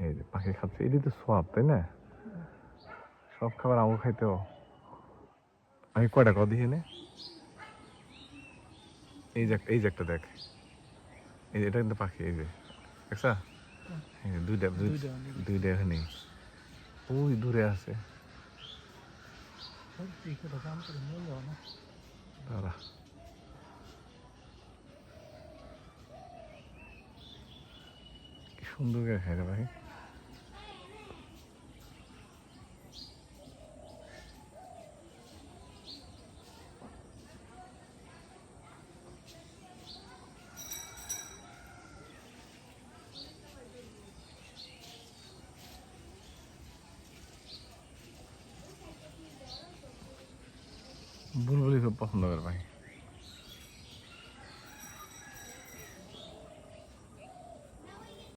এই যে পাখি খাচ্ছে এটি তো সোয়াব তাই না? সব খাবার আমও খাইতেও আমি কয়টা কদিন এনে এই যে এই যে একটা দেখ। এই যে এটা কিন্তু পাখি এই যে। দেখছা? এই যে দুইটা দুই- দুইটা। এখানে। ওই দূরে আছে। কথা না। দাঁড়া। কি সুন্দর করে খাই ভাই। বুলবুলি খুব পছন্দ করে ভাই